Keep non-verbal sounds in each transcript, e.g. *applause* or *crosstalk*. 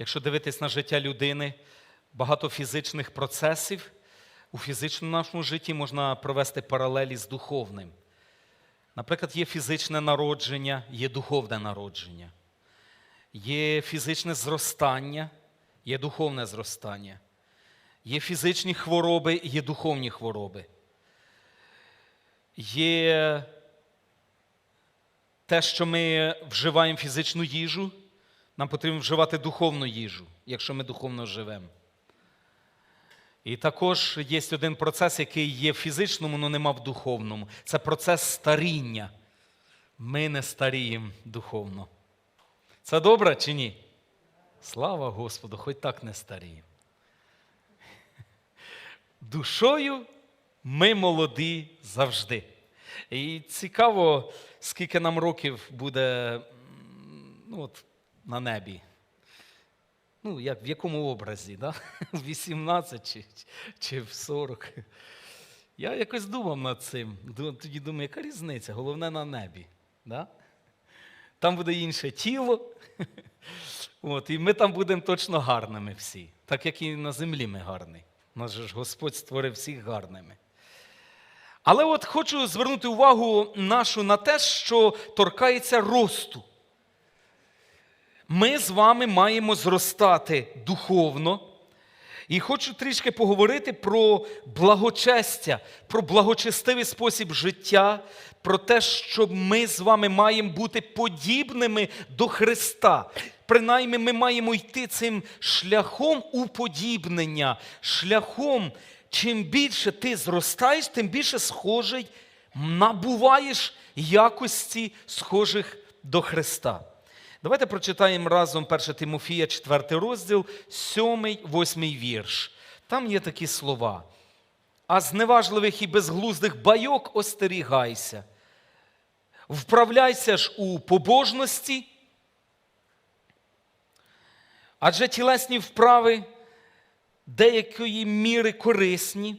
якщо дивитись на життя людини, багато фізичних процесів у фізичному нашому житті можна провести паралелі з духовним. Наприклад, є фізичне народження, є духовне народження, є фізичне зростання, є духовне зростання, є фізичні хвороби, є духовні хвороби. Є те, що ми вживаємо фізичну їжу, нам потрібно вживати духовну їжу, якщо ми духовно живемо. І також є один процес, який є в фізичному, але нема в духовному. Це процес старіння. Ми не старіємо духовно. Це добре чи ні? Слава Господу, хоч так не старіємо. Душою ми молоді завжди. І цікаво, скільки нам років буде ну, от, на небі. Ну, як, в якому образі, да? *laughs* в 18 чи, чи в 40. Я якось думав над цим. Тоді думаю, яка різниця? Головне на небі. Да? Там буде інше тіло. *laughs* От, і ми там будемо точно гарними всі, так як і на землі ми гарні. Нас же ж Господь створив всіх гарними. Але от хочу звернути увагу нашу на те, що торкається росту. Ми з вами маємо зростати духовно. І хочу трішки поговорити про благочестя, про благочестивий спосіб життя, про те, що ми з вами маємо бути подібними до Христа. Принаймні, ми маємо йти цим шляхом уподібнення, шляхом, чим більше ти зростаєш, тим більше схожий набуваєш якості схожих до Христа. Давайте прочитаємо разом 1 Тимофія, 4 розділ, 7, 8 вірш. Там є такі слова. А зневажливих і безглуздих байок остерігайся. Вправляйся ж у побожності, адже тілесні вправи деякої міри корисні,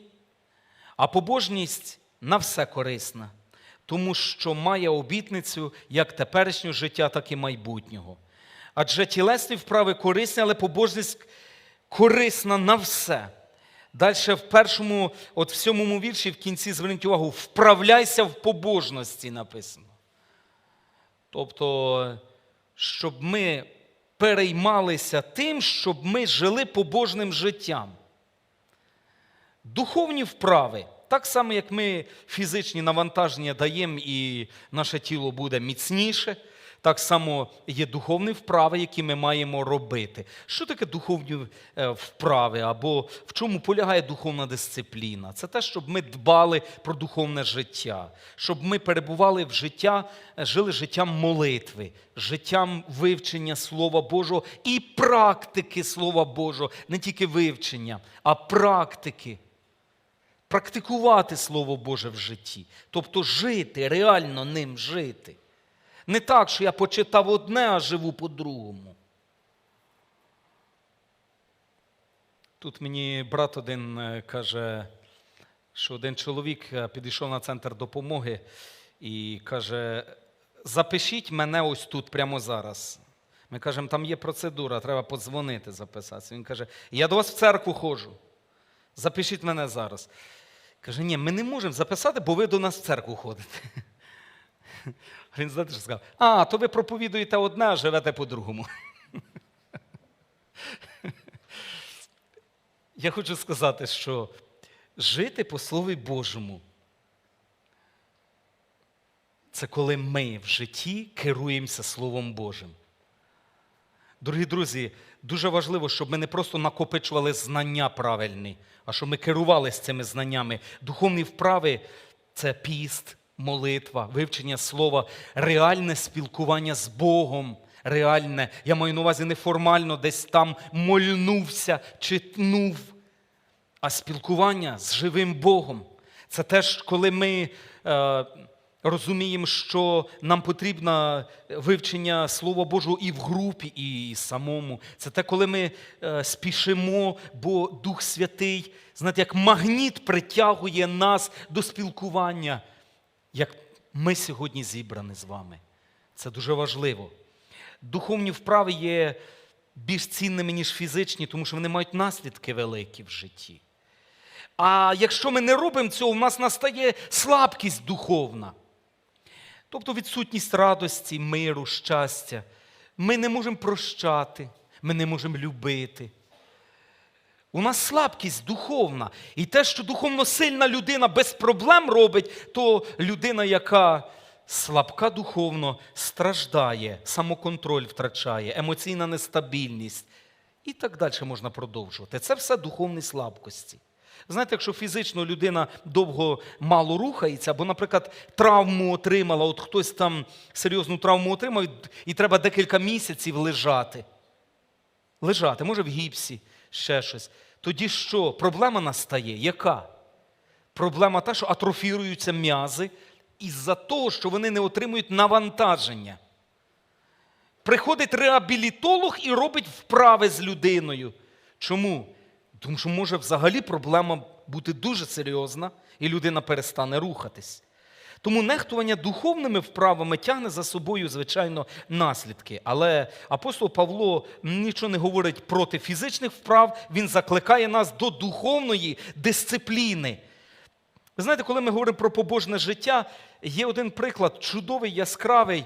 а побожність на все корисна, тому що має обітницю як теперішнього життя, так і майбутнього. Адже тілесні вправи корисні, але побожність корисна на все. Далі в першому, от в сьомому вірші, в кінці зверніть увагу, вправляйся в побожності написано. Тобто, щоб ми переймалися тим, щоб ми жили побожним життям. Духовні вправи, так само, як ми фізичні навантаження даємо, і наше тіло буде міцніше, так само є духовні вправи, які ми маємо робити. Що таке духовні е, вправи? Або в чому полягає духовна дисципліна? Це те, щоб ми дбали про духовне життя, щоб ми перебували в життя, жили життям молитви, життям вивчення Слова Божого і практики Слова Божого, не тільки вивчення, а практики практикувати Слово Боже в житті, тобто жити, реально ним жити. Не так, що я почитав одне, а живу по-другому. Тут мені брат один е, каже, що один чоловік е, підійшов на центр допомоги і каже: запишіть мене ось тут, прямо зараз. Ми кажемо, там є процедура, треба подзвонити, записатися. Він каже, я до вас в церкву ходжу. Запишіть мене зараз. Каже, ні, ми не можемо записати, бо ви до нас в церкву ходите. *laughs* Він знаєте, що сказав? А, то ви проповідуєте одне, а живете по-другому. *laughs* Я хочу сказати, що жити по Слові Божому це коли ми в житті керуємося Словом Божим. Дорогі друзі, дуже важливо, щоб ми не просто накопичували знання правильні, а щоб ми керувалися цими знаннями. Духовні вправи це піст, молитва, вивчення слова, реальне спілкування з Богом. Реальне, я маю на увазі неформально десь там мольнувся, читнув, а спілкування з живим Богом. Це теж, коли ми е, розуміємо, що нам потрібно вивчення Слова Божого і в групі, і самому. Це те, коли ми е, спішимо, бо Дух Святий, знаєте, як магніт притягує нас до спілкування, як ми сьогодні зібрані з вами. Це дуже важливо. Духовні вправи є більш цінними, ніж фізичні, тому що вони мають наслідки великі в житті. А якщо ми не робимо цього, у нас настає слабкість духовна. Тобто відсутність радості, миру, щастя. Ми не можемо прощати, ми не можемо любити. У нас слабкість духовна. І те, що духовно сильна людина без проблем робить, то людина, яка слабка духовно, страждає, самоконтроль втрачає, емоційна нестабільність. І так далі можна продовжувати. Це все духовні слабкості. Знаєте, якщо фізично людина довго мало рухається, або, наприклад, травму отримала, от хтось там серйозну травму отримав, і треба декілька місяців лежати. Лежати, може в гіпсі, ще щось. Тоді що? Проблема настає? Яка? Проблема та, що атрофіруються м'язи із-за того, що вони не отримують навантаження. Приходить реабілітолог і робить вправи з людиною. Чому? Тому що може взагалі проблема бути дуже серйозна, і людина перестане рухатись. Тому нехтування духовними вправами тягне за собою, звичайно, наслідки. Але апостол Павло нічого не говорить проти фізичних вправ, він закликає нас до духовної дисципліни. Ви знаєте, коли ми говоримо про побожне життя, є один приклад, чудовий, яскравий,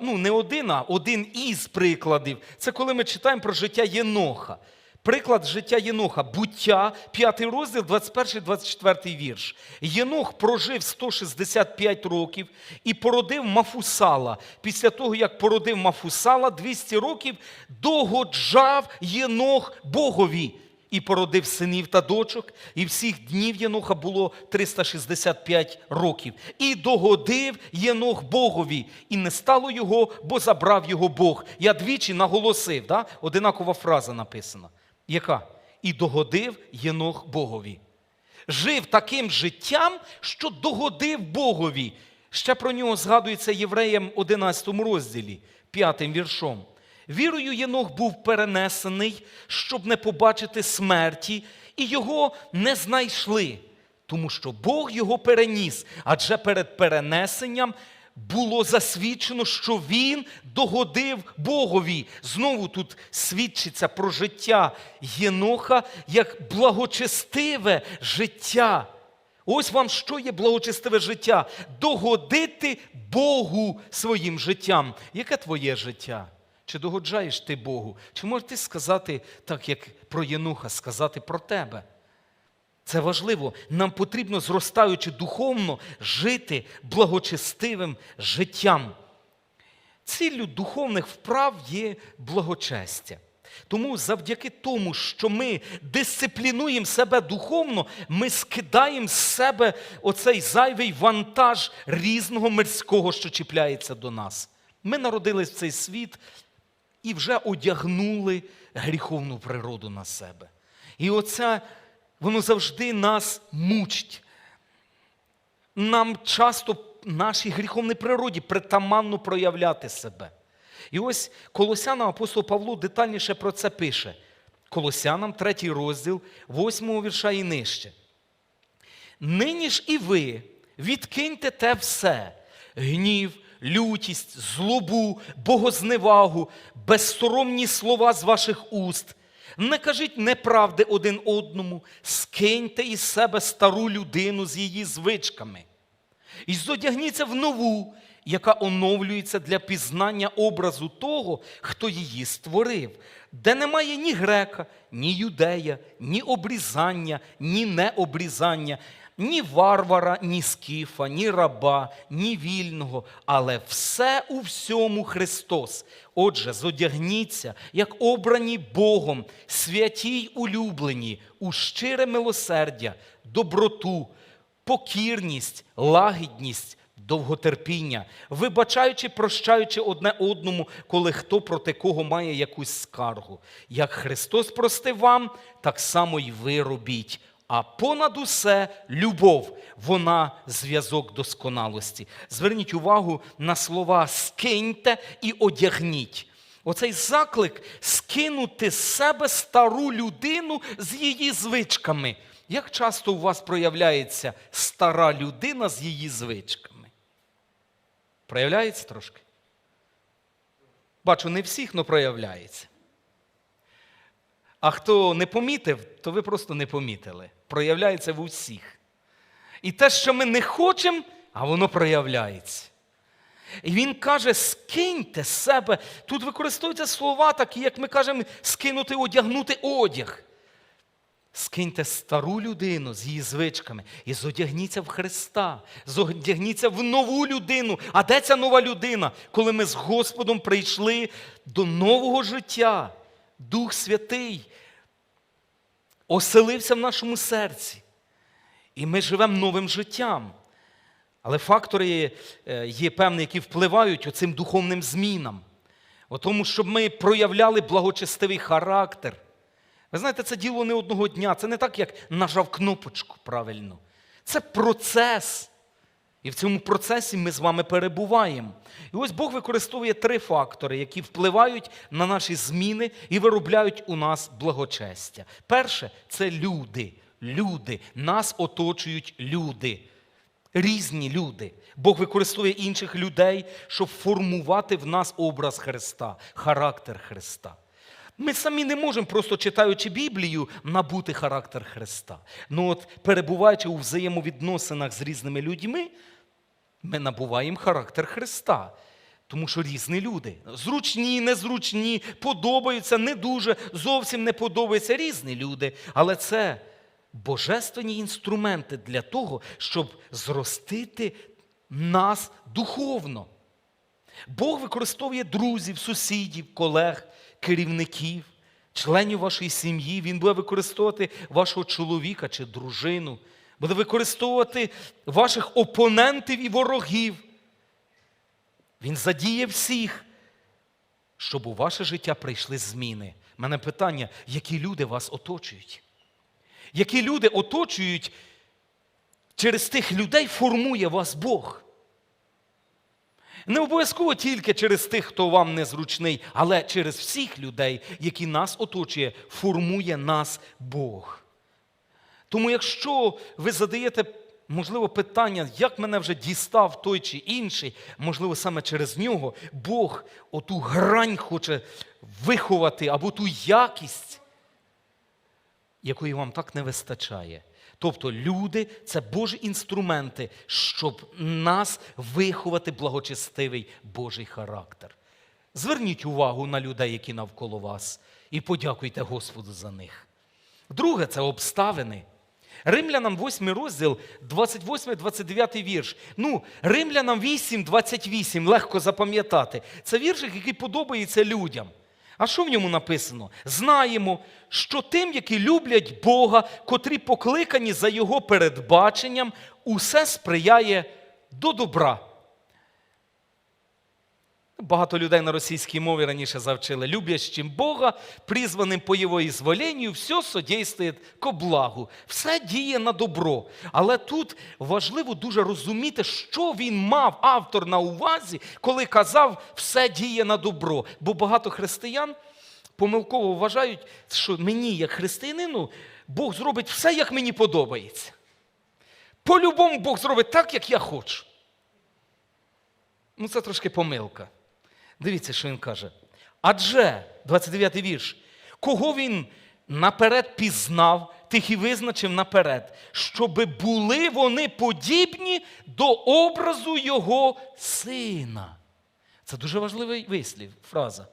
ну не один, а один із прикладів. Це коли ми читаємо про життя Єноха. Приклад життя Єноха, буття, 5 розділ, 21-24 вірш. Єнох прожив 165 років і породив Мафусала. Після того, як породив Мафусала, 200 років догоджав Єнох Богові. І породив синів та дочок, і всіх днів Єноха було 365 років. І догодив Єнох Богові, і не стало його, бо забрав його Бог. Я двічі наголосив, да? одинакова фраза написана. Яка? І догодив Єнох Богові. Жив таким життям, що догодив Богові. Ще про нього згадується євреям 11 розділі, 5 віршом. Вірою Єнох був перенесений, щоб не побачити смерті, і його не знайшли, тому що Бог його переніс, адже перед перенесенням було засвідчено, що він догодив Богові. Знову тут свідчиться про життя Єноха як благочестиве життя. Ось вам що є благочестиве життя? Догодити Богу своїм життям. Яке твоє життя? Чи догоджаєш ти Богу? Чи можеш ти сказати, так як про Єнуха, сказати про тебе? Це важливо. Нам потрібно, зростаючи духовно, жити благочестивим життям. Ціллю духовних вправ є благочестя. Тому завдяки тому, що ми дисциплінуємо себе духовно, ми скидаємо з себе оцей зайвий вантаж різного мирського, що чіпляється до нас. Ми народились в цей світ і вже одягнули гріховну природу на себе. І оце воно завжди нас мучить. Нам часто нашій гріховній природі притаманно проявляти себе. І ось Колосянам апостол Павло детальніше про це пише. Колосянам, третій розділ, восьмого вірша і нижче. Нині ж і ви відкиньте те все гнів, лютість, злобу, богозневагу, безсоромні слова з ваших уст. Не кажіть неправди один одному, скиньте із себе стару людину з її звичками. І зодягніться в нову, яка оновлюється для пізнання образу того, хто її створив, де немає ні грека, ні юдея, ні обрізання, ні необрізання, ні варвара, ні скіфа, ні раба, ні вільного, але все у всьому Христос. Отже, зодягніться, як обрані Богом, святі й улюблені, у щире милосердя, доброту, покірність, лагідність, довготерпіння, вибачаючи, прощаючи одне одному, коли хто проти кого має якусь скаргу. Як Христос простив вам, так само й ви робіть. А понад усе любов, вона зв'язок досконалості. Зверніть увагу на слова скиньте і одягніть. Оцей заклик скинути з себе стару людину з її звичками. Як часто у вас проявляється стара людина з її звичками? Проявляється трошки? Бачу, не всіх, але проявляється. А хто не помітив, то ви просто не помітили. Проявляється в усіх. І те, що ми не хочемо, а воно проявляється. І він каже: скиньте себе. Тут використовуються слова, такі, як ми кажемо, скинути, одягнути одяг. Скиньте стару людину з її звичками і зодягніться в Христа, зодягніться в нову людину. А де ця нова людина? Коли ми з Господом прийшли до нового життя, Дух Святий оселився в нашому серці. І ми живемо новим життям. Але фактори е, є певні, які впливають оцим духовним змінам. о тому, щоб ми проявляли благочестивий характер. Ви знаєте, це діло не одного дня. Це не так, як нажав кнопочку правильно. Це процес. І в цьому процесі ми з вами перебуваємо. І ось Бог використовує три фактори, які впливають на наші зміни і виробляють у нас благочестя. Перше це люди. Люди. Нас оточують люди. Різні люди. Бог використовує інших людей, щоб формувати в нас образ Христа, характер Христа. Ми самі не можемо, просто читаючи Біблію, набути характер Христа. Ну от, перебуваючи у взаємовідносинах з різними людьми, ми набуваємо характер Христа. Тому що різні люди. Зручні, незручні, подобаються, не дуже, зовсім не подобаються різні люди. Але це божественні інструменти для того, щоб зростити нас духовно. Бог використовує друзів, сусідів, колег, керівників, членів вашої сім'ї. Він буде використовувати вашого чоловіка чи дружину, буде використовувати ваших опонентів і ворогів. Він задіє всіх, щоб у ваше життя прийшли зміни. У мене питання, які люди вас оточують? Які люди оточують, через тих людей формує вас Бог. Не обов'язково тільки через тих, хто вам незручний, але через всіх людей, які нас оточує, формує нас Бог. Тому, якщо ви задаєте, можливо, питання, як мене вже дістав той чи інший, можливо, саме через нього Бог оту грань хоче виховати або ту якість, якої вам так не вистачає. Тобто люди це Божі інструменти, щоб нас виховати благочестивий Божий характер. Зверніть увагу на людей, які навколо вас, і подякуйте Господу за них. Друге це обставини. Римлянам 8 розділ, 28-29 вірш. Ну, Римлянам 8, 28, легко запам'ятати. Це віршик, який подобається людям. А що в ньому написано? Знаємо, що тим, які люблять Бога, котрі покликані за Його передбаченням, усе сприяє до добра. Багато людей на російській мові раніше завчили. Любящим Бога, призваним по Його ізволенню, все содействує ко благу. Все діє на добро. Але тут важливо дуже розуміти, що він мав автор на увазі, коли казав все діє на добро. Бо багато християн помилково вважають, що мені, як християнину, Бог зробить все, як мені подобається. По-любому Бог зробить так, як я хочу. Ну, це трошки помилка. Дивіться, що він каже. Адже, 29-й вірш, кого він наперед пізнав, тих і визначив наперед, щоби були вони подібні до образу його сина. Це дуже важливий вислів, фраза.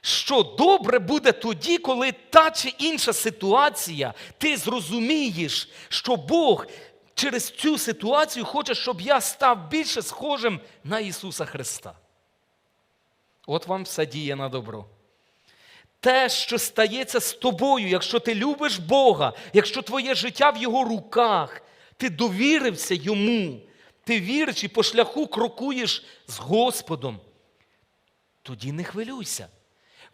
Що добре буде тоді, коли та чи інша ситуація, ти зрозумієш, що Бог через цю ситуацію хоче, щоб я став більше схожим на Ісуса Христа. От вам все діє на добро. Те, що стається з тобою, якщо ти любиш Бога, якщо твоє життя в Його руках, ти довірився Йому, ти віриш і по шляху крокуєш з Господом, тоді не хвилюйся.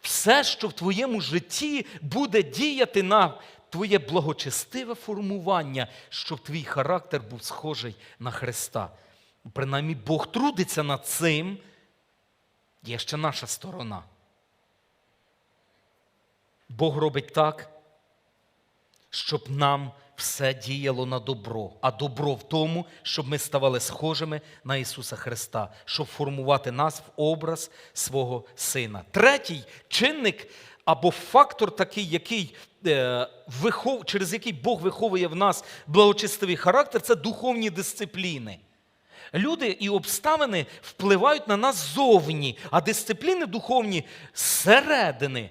Все, що в твоєму житті буде діяти на твоє благочестиве формування, щоб твій характер був схожий на Христа. Принаймні, Бог трудиться над цим. Є ще наша сторона. Бог робить так, щоб нам все діяло на добро. А добро в тому, щоб ми ставали схожими на Ісуса Христа, щоб формувати нас в образ свого Сина. Третій чинник або фактор такий, який, е, вихов, через який Бог виховує в нас благочестивий характер, це духовні дисципліни. Люди і обставини впливають на нас зовні, а дисципліни духовні зсередини.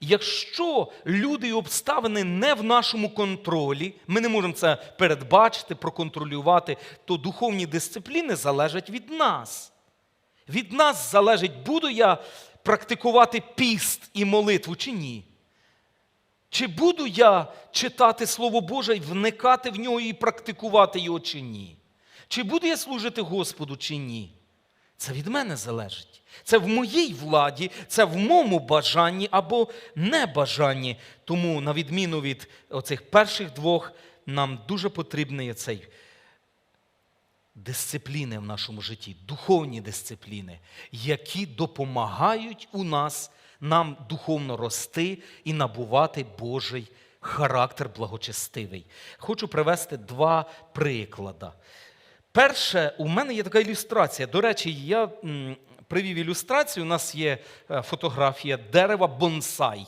Якщо люди і обставини не в нашому контролі, ми не можемо це передбачити, проконтролювати, то духовні дисципліни залежать від нас. Від нас залежить, буду я практикувати піст і молитву чи ні. Чи буду я читати Слово Боже і вникати в нього і практикувати його чи ні? Чи буду я служити Господу чи ні? Це від мене залежить. Це в моїй владі, це в моєму бажанні або небажанні. Тому, на відміну від оцих перших двох, нам дуже потрібний цей дисципліни в нашому житті, духовні дисципліни, які допомагають у нас нам духовно рости і набувати Божий характер благочестивий. Хочу привести два приклади. Перше, у мене є така ілюстрація. До речі, я привів ілюстрацію. У нас є е, фотографія дерева бонсай.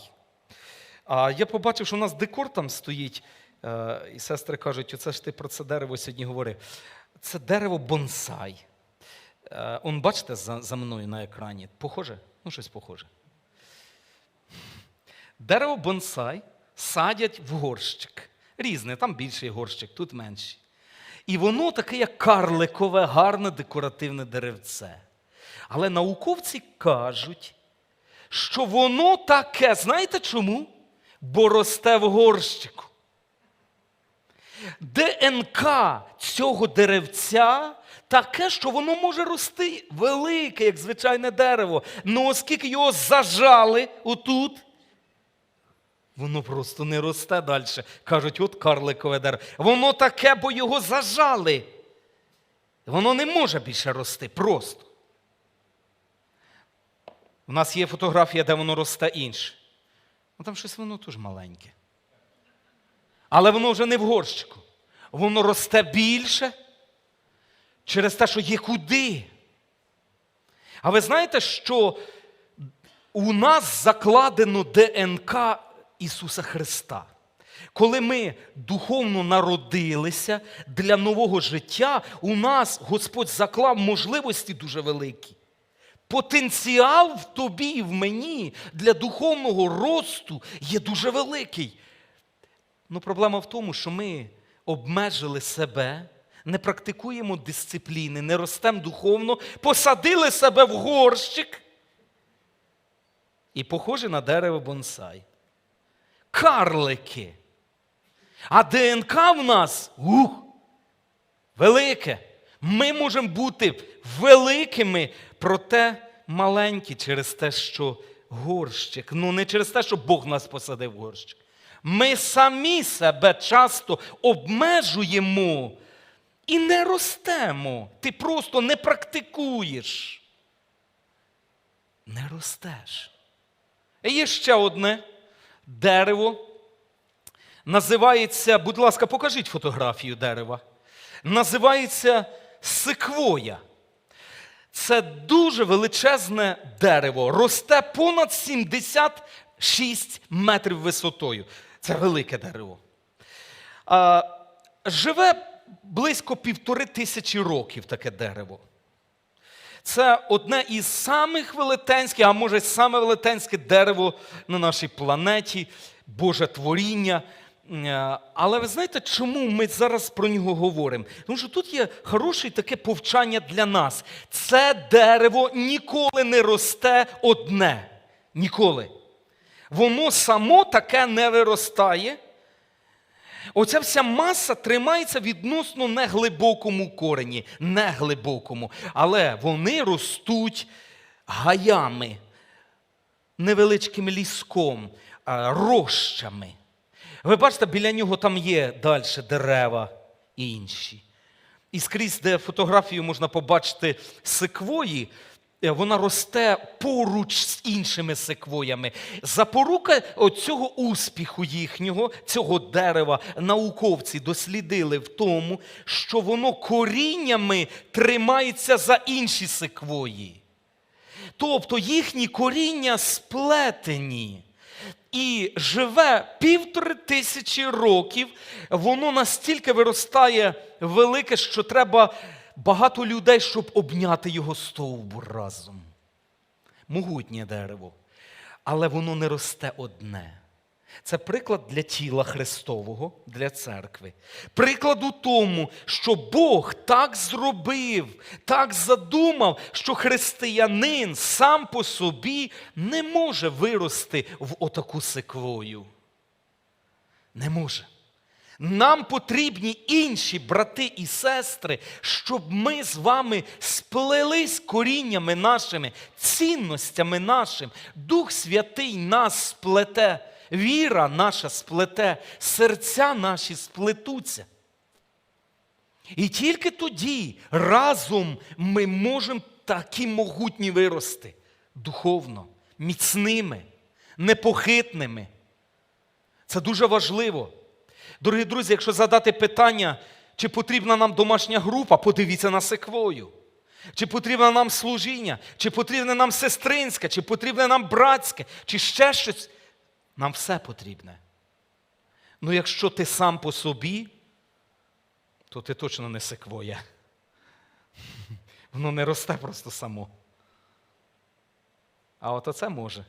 А я побачив, що у нас декор там стоїть. е, І сестри кажуть, оце ж ти про це дерево сьогодні говорив. Це дерево бонсай. Е, Он, бачите, за, за мною на екрані. Похоже? Ну, щось похоже. Дерево бонсай садять в горщик. Різне, там більший горщик, тут менший. І воно таке, як карликове, гарне декоративне деревце. Але науковці кажуть, що воно таке, знаєте чому? Бо росте в горщику. ДНК цього деревця таке, що воно може рости велике, як звичайне дерево. Ну, оскільки його зажали отут, воно просто не росте далі. Кажуть, от карликове дерево. Воно таке, бо його зажали. Воно не може більше рости просто. У нас є фотографія, де воно росте інше. Ну там щось воно теж маленьке. Але воно вже не в горщику. Воно росте більше через те, що є куди. А ви знаєте, що у нас закладено ДНК Ісуса Христа. Коли ми духовно народилися для нового життя, у нас Господь заклав можливості дуже великі. Потенціал в тобі і в мені для духовного росту є дуже великий. Ну, проблема в тому, що ми обмежили себе, не практикуємо дисципліни, не ростемо духовно, посадили себе в горщик і похожі на дерево бонсай. Карлики. А ДНК в нас ух, велике. Ми можемо бути великими, проте маленькі через те, що горщик. Ну, не через те, що Бог нас посадив в горщик. Ми самі себе часто обмежуємо і не ростемо. Ти просто не практикуєш. Не ростеш. І є ще одне дерево. Називається, будь ласка, покажіть фотографію дерева. Називається секвоя. Це дуже величезне дерево. Росте понад 76 метрів висотою. Це велике дерево. Живе близько півтори тисячі років таке дерево. Це одне із самих велетенських, а може саме велетенське дерево на нашій планеті, Боже творіння. Е, Але ви знаєте, чому ми зараз про нього говоримо? Тому що тут є хороше таке повчання для нас. Це дерево ніколи не росте одне. Ніколи. Воно само таке не виростає. Оця вся маса тримається відносно неглибокому корені, неглибокому. Але вони ростуть гаями, невеличким ліском, рощами. Ви бачите, біля нього там є далі дерева і інші. І скрізь, де фотографію можна побачити секвої, вона росте поруч з іншими секвоями. Запорука цього успіху їхнього, цього дерева, науковці дослідили в тому, що воно коріннями тримається за інші секвої. Тобто їхні коріння сплетені. і живе півтори тисячі років, воно настільки виростає велике, що треба багато людей, щоб обняти його стовбур разом. Могутнє дерево. Але воно не росте одне. Це приклад для тіла Христового, для церкви. Приклад у тому, що Бог так зробив, так задумав, що християнин сам по собі не може вирости в отаку секвою. Не може. Нам потрібні інші брати і сестри, щоб ми з вами сплелись коріннями нашими, цінностями нашим. Дух Святий нас сплете, віра наша сплете, серця наші сплетуться. І тільки тоді разом ми можемо такі могутні вирости духовно, міцними, непохитними. Це дуже важливо. Дорогі друзі, якщо задати питання, чи потрібна нам домашня група, подивіться на секвою. Чи потрібно нам служіння, чи потрібне нам сестринське, чи потрібне нам братське, чи ще щось. Нам все потрібне. Ну якщо ти сам по собі, то ти точно не секвоя. Воно не росте просто само. А от оце може.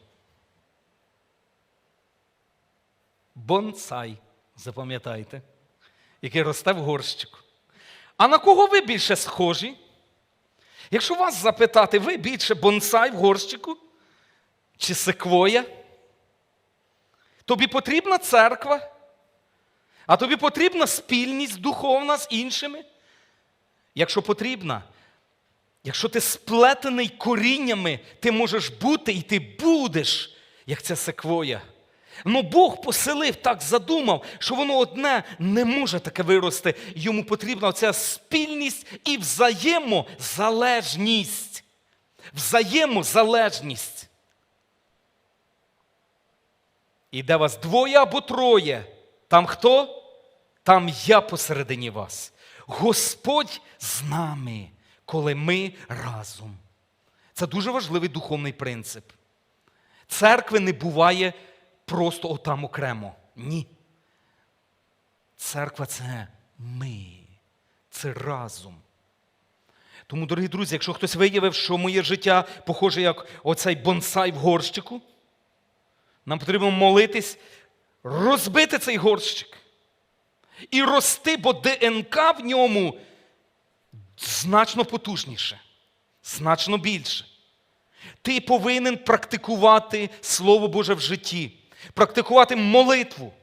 Бонсай, запам'ятайте, який росте в горщику. А на кого ви більше схожі? Якщо вас запитати, ви більше бонсай в горщику чи секвоя? Тобі потрібна церква, а тобі потрібна спільність духовна з іншими? Якщо потрібна, якщо ти сплетений коріннями, ти можеш бути і ти будеш, як ця секвоя. Ну Бог поселив, так задумав, що воно одне не може таке вирости. Йому потрібна оця спільність і взаємозалежність. Взаємозалежність. І де вас двоє або троє, там хто? Там я посередині вас. Господь з нами, коли ми разом. Це дуже важливий духовний принцип. Церкви не буває просто отам окремо. Ні. Церква це ми, це разом. Тому, дорогі друзі, якщо хтось виявив, що моє життя похоже як оцей бонсай в горщику, нам потрібно молитись, розбити цей горщик і рости, бо ДНК в ньому значно потужніше, значно більше. Ти повинен практикувати Слово Боже в житті, практикувати молитву,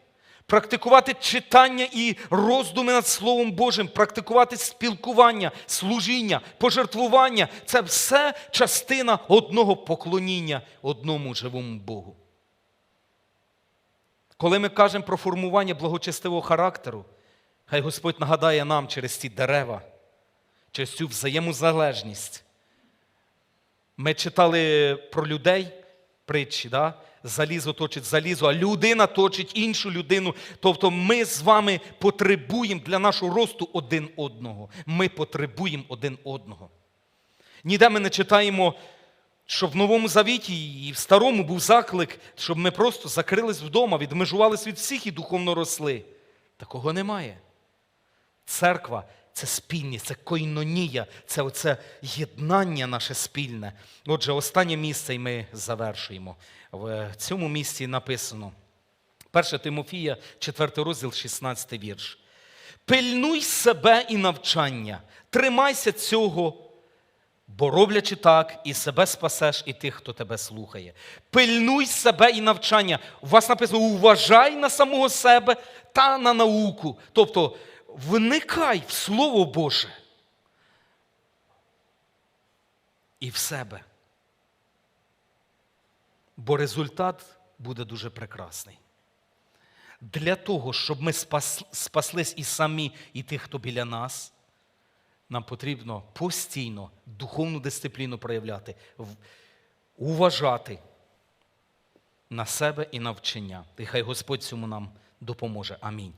практикувати читання і роздуми над Словом Божим, практикувати спілкування, служіння, пожертвування це все частина одного поклоніння одному живому Богу. Коли ми кажемо про формування благочестивого характеру, хай Господь нагадає нам через ці дерева, через цю взаємозалежність. Ми читали про людей притчі, да? залізо точить залізо, а людина точить іншу людину. Тобто ми з вами потребуємо для нашого росту один одного. Ми потребуємо один одного. Ніде ми не читаємо, що в Новому Завіті і в Старому був заклик, щоб ми просто закрились вдома, відмежувались від всіх і духовно росли. Такого немає. Церква це спільність, це койнонія, це оце єднання наше спільне. Отже, останнє місце, і ми завершуємо. В цьому місці написано 1 Тимофія, 4 розділ, 16 вірш. Пильнуй себе і навчання, тримайся цього, бо роблячи так, і себе спасеш, і тих, хто тебе слухає. Пильнуй себе і навчання. У вас написано, уважай на самого себе та на науку. Тобто, вникай в Слово Боже і в себе. Бо результат буде дуже прекрасний. Для того, щоб ми спас, спаслись і самі, і тих, хто біля нас, нам потрібно постійно духовну дисципліну проявляти, уважати на себе і на вчення. І хай Господь цьому нам допоможе. Амінь.